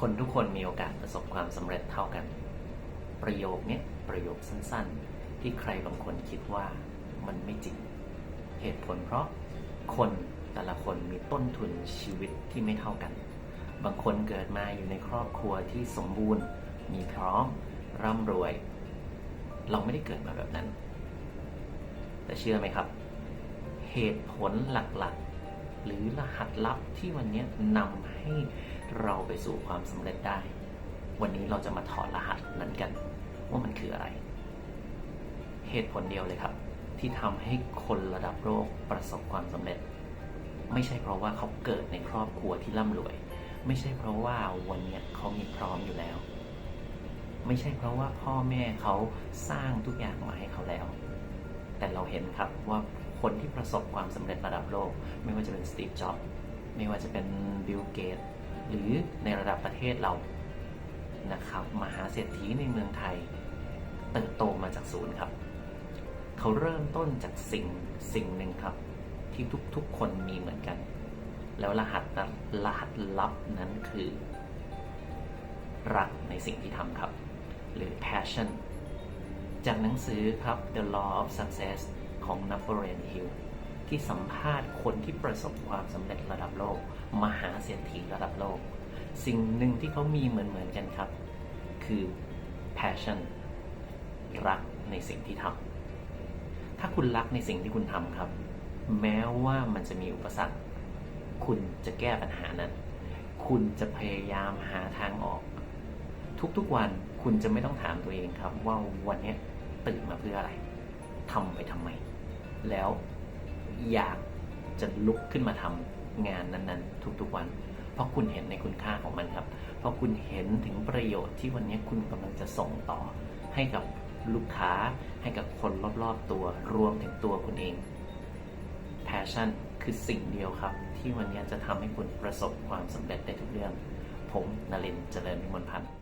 คนทุกคนมีโอกาสประสบความสำเร็จเท่ากัน ประโยคเนี้ยประโยคสั้นๆ ที่ใครบางคนคิดว่ามันไม่จริง เหตุผลเพราะคนแต่ละคนมีต้นทุนชีวิตที่ไม่เท่ากัน บางคนเกิดมาอยู่ในครอบครัวที่สมบูรณ์ มีพร้อม ร่ำรวย เราไม่ได้เกิดมาแบบนั้น แต่เชื่อไหมครับ เหตุผลหลักๆ หรือรหัสลับที่วันนี้นำให้ เราไปสู่ความสำเร็จได้ วันนี้เราจะมาถอดรหัสนั้นกัน ว่ามันคืออะไร เหตุผลเดียวเลยครับ ที่ทำให้คนระดับโลกประสบความสำเร็จ ไม่ใช่เพราะว่าเขาเกิดในครอบครัวที่ร่ำรวย ไม่ใช่เพราะว่าวันนี้เขามีพร้อมอยู่แล้ว ไม่ใช่เพราะว่าพ่อแม่เขาสร้างทุกอย่างมาให้เขาแล้ว แต่เราเห็นครับว่าคนที่ประสบความสำเร็จระดับโลก ไม่ว่าจะเป็นสตีฟ จ็อบส์ไม่ว่าจะเป็นบิล เกต หรือในระดับประเทศเรานะครับมหาเศรษฐีในเมืองไทย เติบโตมาจากศูนย์ครับ เขาเริ่มต้นจากสิ่งสิ่งหนึ่งครับ ที่ทุกๆคนมีเหมือนกัน แล้วรหัสรหัสลับนั้นคือ รักในสิ่งที่ทำครับ หรือ passion จากหนังสือครับ The Law of Success ของ Napoleon Hill ที่สัมภาษณ์คนที่ประสบความสำเร็จระดับโลก มหาเศรษฐีระดับโลก สิ่งหนึ่งที่เขามีเหมือนเหมือนๆกันครับ คือ passion รักในสิ่งที่ทำถ้าคุณรักในสิ่งที่คุณทำครับ แม้ว่ามันจะมีอุปสรรค คุณจะแก้ปัญหานั้น คุณจะพยายามหาทางออก ทุกๆวันคุณจะไม่ต้องถามตัวเองครับ ว่าวันนี้ตื่นมาเพื่ออะไรทำไปทำไม แล้ว อยากจะลุกขึ้นมาทำงานนั้นๆ ทุกๆวัน เพราะคุณเห็นในคุณค่าของมันครับ เพราะคุณเห็นถึงประโยชน์ที่วันนี้คุณกำลังจะส่งต่อ ให้กับลูกค้า ให้กับคนรอบๆตัวรวมถึงตัวคุณเอง passion คือสิ่งเดียวครับ ที่วันนี้จะทำให้คุณประสบความสำเร็จได้ทุกเรื่อง ผมนรินเจริญวิมลพันธ์